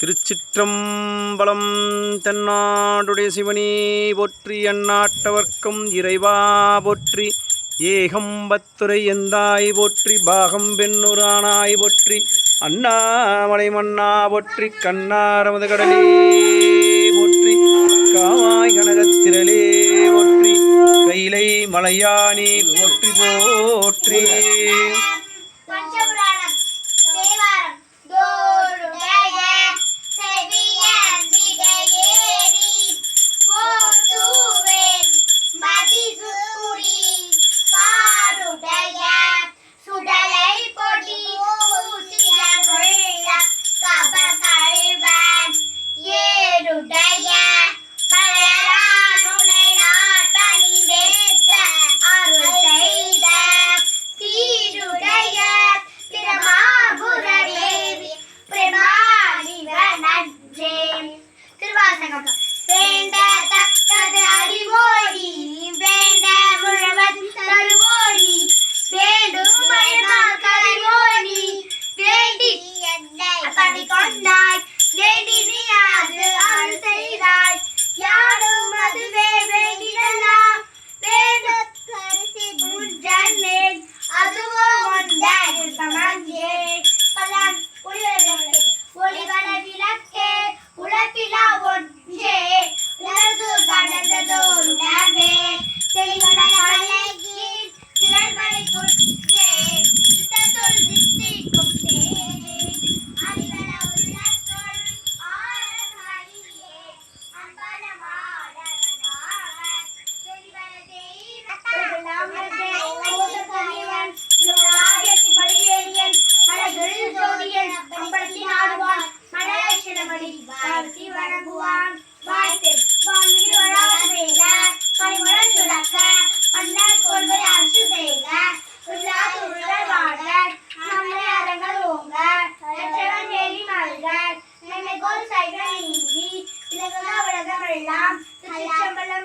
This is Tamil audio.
திருச்சிற்றம்பலம் தன்னாடுடைய சிவனே போற்றி அந்நாட்டவர்க்கும் இறைவா போற்றி ஏகம்பத்துரை எந்தாய் போற்றி பாகம் பெண்ணுரானாய் போற்றி அண்ணாமலை மன்னா போற்றி கண்ணாரமது கடலே போற்றி காவாய் கனகத்திரலே போற்றி கைலை மலையானே போற்றி போற்றி. വെള്ളം ചുറ്റമ്പലം